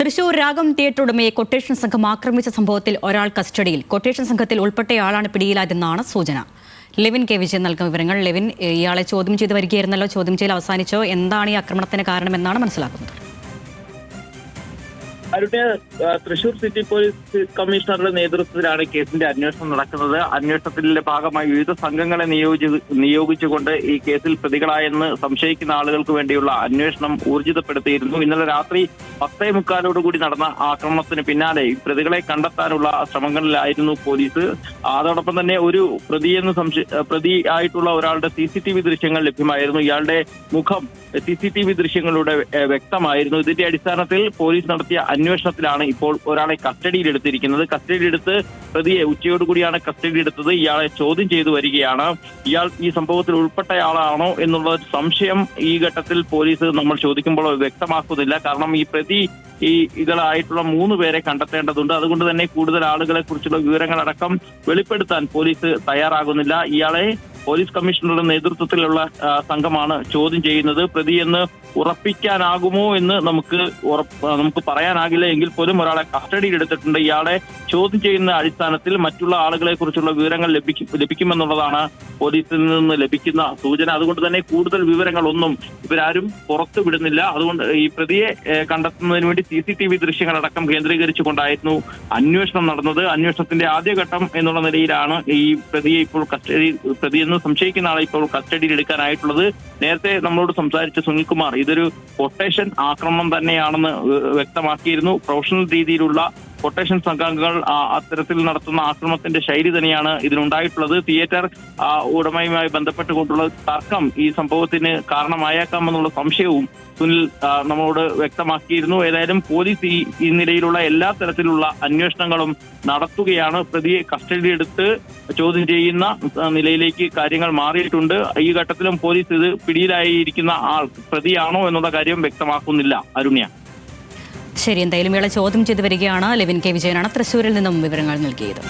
തൃശൂർ രാഗം തിയേറ്റർ ഉടമയെ കൊട്ടേഷൻ സംഘം ആക്രമിച്ച സംഭവത്തിൽ ഒരാൾ കസ്റ്റഡിയിൽ. കൊട്ടേഷൻ സംഘത്തിൽ ഉൾപ്പെട്ടയാളാണ് പിടിയിലായതെന്നാണ് സൂചന. ലെവിൻ കെ വിജയൻ നൽകുന്ന വിവരങ്ങൾ. ലെവിൻ ഇയാളെ ചോദ്യം ചെയ്ത് വരികയായിരുന്നല്ലോ. ചോദ്യം ചെയ്യൽ അവസാനിച്ചോ? എന്താണ് ഈ ആക്രമണത്തിന് കാരണമെന്നാണ് മനസ്സിലാക്കുന്നത്. ആ, തൃശൂർ സിറ്റി പോലീസ് കമ്മീഷണറുടെ നേതൃത്വത്തിലാണ് കേസിന്റെ അന്വേഷണം നടക്കുന്നത്. അന്വേഷണത്തിന്റെ ഭാഗമായി വിവിധ സംഘങ്ങളെ നിയോഗിച്ച് നിയോഗിച്ചുകൊണ്ട് ഈ കേസിൽ പ്രതികളായെന്ന് സംശയിക്കുന്ന ആളുകൾക്ക് വേണ്ടിയുള്ള അന്വേഷണം ഊർജിതപ്പെടുത്തിയിരുന്നു. ഇന്നലെ രാത്രി പത്തേ മുക്കാലോടുകൂടി നടന്ന ആക്രമണത്തിന് പിന്നാലെ പ്രതികളെ കണ്ടെത്താനുള്ള ശ്രമങ്ങളിലായിരുന്നു പോലീസ്. അതോടൊപ്പം തന്നെ ഒരു പ്രതിയെന്ന് സംശയ പ്രതി ആയിട്ടുള്ള ഒരാളുടെ സി സി ടി വി ദൃശ്യങ്ങൾ ലഭ്യമായിരുന്നു. ഇയാളുടെ മുഖം സി സി ടി വി ദൃശ്യങ്ങളിലൂടെ വ്യക്തമായിരുന്നു. ഇതിന്റെ അടിസ്ഥാനത്തിൽ പോലീസ് നടത്തിയ അന്വേഷണത്തിലാണ് ഇപ്പോൾ ഒരാളെ കസ്റ്റഡിയിലെടുത്തിരിക്കുന്നത്. കസ്റ്റഡിയിലെടുത്ത് പ്രതിയെ ഉച്ചയോടുകൂടിയാണ് കസ്റ്റഡിയിലെടുത്തത്. ഇയാളെ ചോദ്യം ചെയ്തു വരികയാണ്. ഇയാൾ ഈ സംഭവത്തിൽ ഉൾപ്പെട്ടയാളാണോ എന്നുള്ള സംശയം ഈ ഘട്ടത്തിൽ പോലീസ് നമ്മൾ ചോദിക്കുമ്പോൾ വ്യക്തമാക്കുന്നില്ല. കാരണം ഈ പ്രതി ഈ ഇകളായിട്ടുള്ള മൂന്ന് പേരെ കണ്ടെത്തേണ്ടതുണ്ട്. അതുകൊണ്ട് തന്നെ കൂടുതൽ ആളുകളെ കുറിച്ചുള്ള വിവരങ്ങളടക്കം വെളിപ്പെടുത്താൻ പോലീസ് തയ്യാറാകുന്നില്ല. ഇയാളെ പോലീസ് കമ്മീഷണറുടെ നേതൃത്വത്തിലുള്ള സംഘമാണ് ചോദ്യം ചെയ്യുന്നത്. പ്രതിയെന്ന് ഉറപ്പിക്കാനാകുമോ എന്ന് നമുക്ക് നമുക്ക് പറയാനാകില്ല. എങ്കിൽ പോലും ഒരാളെ കസ്റ്റഡിയിൽ എടുത്തിട്ടുണ്ട്. ഇയാളെ ചോദ്യം ചെയ്യുന്ന അടിസ്ഥാനത്തിൽ മറ്റുള്ള ആളുകളെ കുറിച്ചുള്ള വിവരങ്ങൾ ലഭിക്കും ലഭിക്കുമെന്നുള്ളതാണ് പോലീസിൽ നിന്ന് ലഭിക്കുന്ന സൂചന. അതുകൊണ്ട് തന്നെ കൂടുതൽ വിവരങ്ങളൊന്നും ഇവരാരും പുറത്തു വിടുന്നില്ല. അതുകൊണ്ട് ഈ പ്രതിയെ കണ്ടെത്തുന്നതിന് വേണ്ടി സി സി ടി വി ദൃശ്യങ്ങളടക്കം കേന്ദ്രീകരിച്ചുകൊണ്ടായിരുന്നു അന്വേഷണം നടന്നത്. അന്വേഷണത്തിന്റെ ആദ്യഘട്ടം എന്നുള്ള നിലയിലാണ് ഈ പ്രതിയെ ഇപ്പോൾ കസ്റ്റഡി പ്രതിയെന്ന് സംശയിക്കുന്ന ആളെ ഇപ്പോൾ കസ്റ്റഡിയിൽ എടുക്കാനായിട്ടുള്ളത്. നേരത്തെ നമ്മളോട് സംസാരിച്ച സുനിൽകുമാർ ഇതൊരു കൊട്ടേഷൻ ആക്രമണം തന്നെയാണെന്ന് വ്യക്തമാക്കിയിരുന്നു. പ്രൊഫഷണൽ രീതിയിലുള്ള കൊട്ടേഷൻ സംഘങ്ങൾ അത്തരത്തിൽ നടത്തുന്ന ആക്രമണത്തിന്റെ ശൈലി തന്നെയാണ് ഇതിനുണ്ടായിട്ടുള്ളത്. തിയേറ്റർ ഉടമയുമായി ബന്ധപ്പെട്ടുകൊണ്ടുള്ള തർക്കം ഈ സംഭവത്തിന് കാരണമായേക്കാമെന്നുള്ള സംശയവും സുനിൽ നമ്മളോട് വ്യക്തമാക്കിയിരുന്നു. ഏതായാലും പോലീസ് ഈ ഈ നിലയിലുള്ള എല്ലാ തരത്തിലുള്ള അന്വേഷണങ്ങളും നടത്തുകയാണ്. പ്രതിയെ കസ്റ്റഡിയിലെടുത്ത് ചോദ്യം ചെയ്യുന്ന നിലയിലേക്ക് കാര്യങ്ങൾ മാറിയിട്ടുണ്ട്. ഈ ഘട്ടത്തിലും പോലീസ് ഇത് പിടിയിലായിരിക്കുന്ന ആൾ പ്രതിയാണോ എന്നുള്ള കാര്യം വ്യക്തമാക്കുന്നില്ല. അരുണ്യ. ശരി എന്തായാലും ഇയാളെ ചോദ്യം ചെയ്ത് വരികയാണ്. ലെവിൻ കെ. വിജയനാണ് തൃശ്ശൂരിൽ നിന്നും വിവരങ്ങൾ നൽകിയത്.